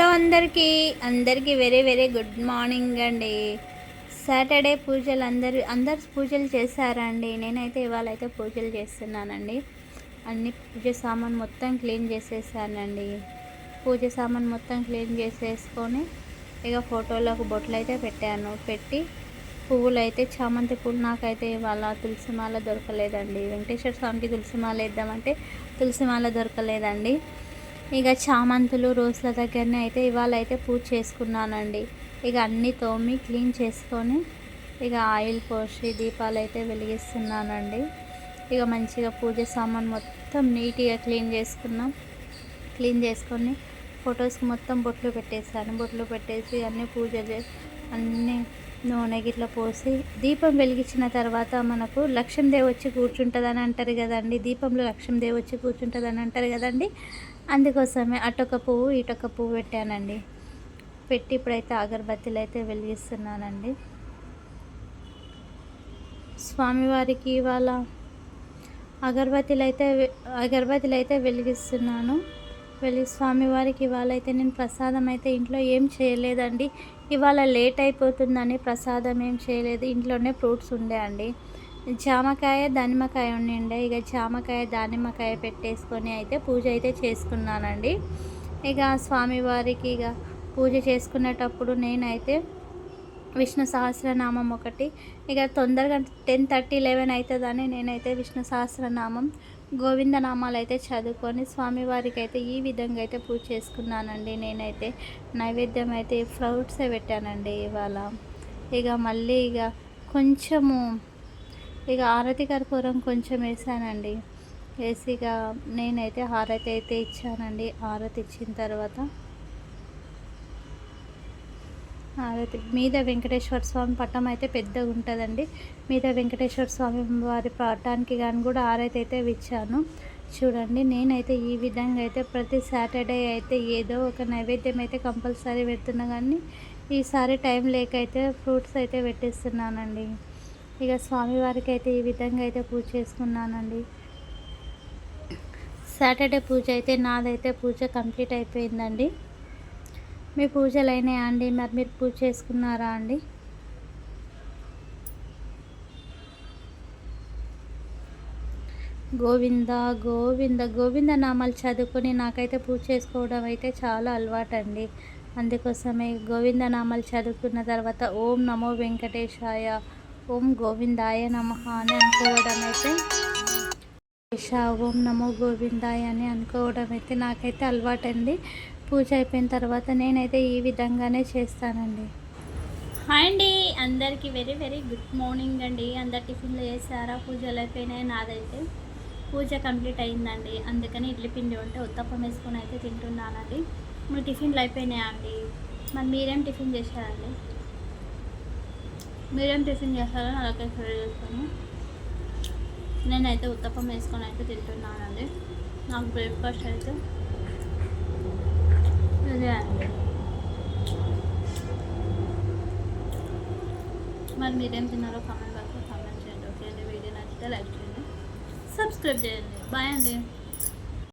Hello అందరికీ. అందరికీ very very good morning అండి. సాటర్డే పూజలు అందరు అందరు పూజలు చేశారండి. నేనైతే ఇవాళ అయితే పూజలు చేస్తున్నానండి. అన్ని పూజ సామాన్ మొత్తం క్లీన్ చేసేసానండి. పూజ సామాన్ మొత్తం క్లీన్ చేసేసుకొని ఇక ఫోటోలకు బొట్లు అయితే పెట్టాను. పెట్టి పువ్వులు అయితే చామంతి పువ్వులు నాకైతే ఇవాళ తులసి మాల దొరకలేదండి. వెంకటేశ్వర స్వామికి తులసి మాల వేద్దామంటే తులసి మాల దొరకలేదండి. ఇక చామంతులు రోజుల దగ్గరనే అయితే ఇవాళ అయితే పూజ చేసుకున్నానండి. ఇక అన్నీ తోమి క్లీన్ చేసుకొని ఇక ఆయిల్ పోసి దీపాలు అయితే వెలిగిస్తున్నానండి. ఇక మంచిగా పూజ సామాన్ మొత్తం నీట్గా క్లీన్ చేసుకున్నాం. క్లీన్ చేసుకొని ఫొటోస్కి మొత్తం బొట్లు పెట్టేసాను బొట్లు పెట్టేసి అన్ని పూజ అన్నీ నూనె గిట్ల పోసి దీపం వెలిగించిన తర్వాత మనకు లక్ష్మీదేవి వచ్చి కూర్చుంటుందని అంటారు కదండి. దీపంలో లక్ష్మీదేవి వచ్చి కూర్చుంటుందని అంటారు కదండి. అందుకోసమే అటొక పువ్వు ఇటొక పువ్వు పెట్టానండి. పెట్టి ఇప్పుడైతే అగరబత్తీలు అయితే వెలిగిస్తున్నానండి. స్వామివారికి ఇవాళ అగరబత్తీలు అయితే అగరబత్తీలు అయితే వెలిగిస్తున్నాను. వెళ్ళి స్వామివారికి ఇవాళ అయితే నేను ప్రసాదం అయితే ఇంట్లో ఏం చేయలేదండి. ఇవాళ లేట్ అయిపోతుందని ప్రసాదం ఏం చేయలేదు. ఇంట్లోనే ఫ్రూట్స్ ఉండే అండి. జామకాయ దానిమ్మకాయ ఉండే ఇక జామకాయ దానిమ్మకాయ పెట్టేసుకొని అయితే పూజ అయితే చేసుకున్నానండి. ఇక స్వామివారికి ఇక పూజ చేసుకునేటప్పుడు నేనైతే విష్ణు సహస్రనామం ఒకటి ఇక తొందరగా టెన్ థర్టీ లెవెన్ అవుతుందని నేనైతే విష్ణు సహస్రనామం గోవిందనామాలు అయితే చదువుకొని స్వామివారికి అయితే ఈ విధంగా అయితే పూజ చేసుకున్నానండి. నేనైతే నైవేద్యం అయితే ఫ్రూట్సే పెట్టానండి ఇవాళ. ఇక మళ్ళీ ఇక కొంచెము ఇక ఆరతి కర్పూరం కొంచెం వేసానండి. వేసి ఇక నేనైతే హారతి అయితే ఇచ్చానండి. హారతి ఇచ్చిన తర్వాత హారతి మీద వెంకటేశ్వర స్వామి పట్టం అయితే పెద్దగా ఉంటుందండి. మీద వెంకటేశ్వర స్వామి వారి పట్టానికి కానీ కూడా హారతి అయితే ఇచ్చాను చూడండి నేనైతే ఈ విధంగా అయితే ప్రతి సాటర్డే అయితే ఏదో ఒక నైవేద్యం అయితే కంపల్సరీ పెడుతున్నా కానీ ఈసారి టైం లేక అయితే ఫ్రూట్స్ అయితే పెట్టేస్తున్నానండి. ఇక స్వామివారికి అయితే ఈ విధంగా అయితే పూజ చేసుకున్నానండి. సాటర్డే పూజ అయితే నాదైతే పూజ కంప్లీట్ అయిపోయిందండి. మీ పూజలు అయినాయా అండి? మరి మీరు పూజ చేసుకున్నారా అండి? గోవింద గోవింద గోవింద నామాలు చదువుకొని నాకైతే పూజ చేసుకోవడం అయితే చాలా అలవాటు అండి అందుకోసమే గోవింద నామాలు చదువుకున్న తర్వాత ఓం నమో వెంకటేశాయ ఓం గోవిందాయ నమ అని అనుకోవడం అయితే ఓం నమో గోవిందాయ అని అనుకోవడం అయితే నాకైతే అలవాటండి. పూజ అయిపోయిన తర్వాత నేనైతే ఈ విధంగానే చేస్తానండి. హాయ్ అండి. అందరికీ వెరీ వెరీ గుడ్ మార్నింగ్ అండి. అందరు టిఫిన్లు చేస్తారా పూజలు అయిపోయినాయి. నాదైతే పూజ కంప్లీట్ అయిందండి. అందుకని ఇడ్లీ పిండి ఉంటే ఉత్తప్పం వేసుకొని అయితే తింటున్నానండి. మరి టిఫిన్లు అయిపోయినాయా అండి? మరి మీరేం టిఫిన్ చేశారండి? మీరేం టిఫిన్ చేస్తారో అలాగే షేర్ చేస్తాను. నేనైతే ఉత్తప్పం వేసుకొని అయితే తింటున్నానండి. నాకు బ్రేక్ఫాస్ట్ అయితే ఇదే అండి మరి మీరేం తిన్నారో కామెంట్ బాక్స్లో కామెంట్ చేయండి ఓకే అండి వీడియో నచ్చితే లైక్ చేయండి సబ్స్క్రైబ్ చేయండి. బాయ్ అండి.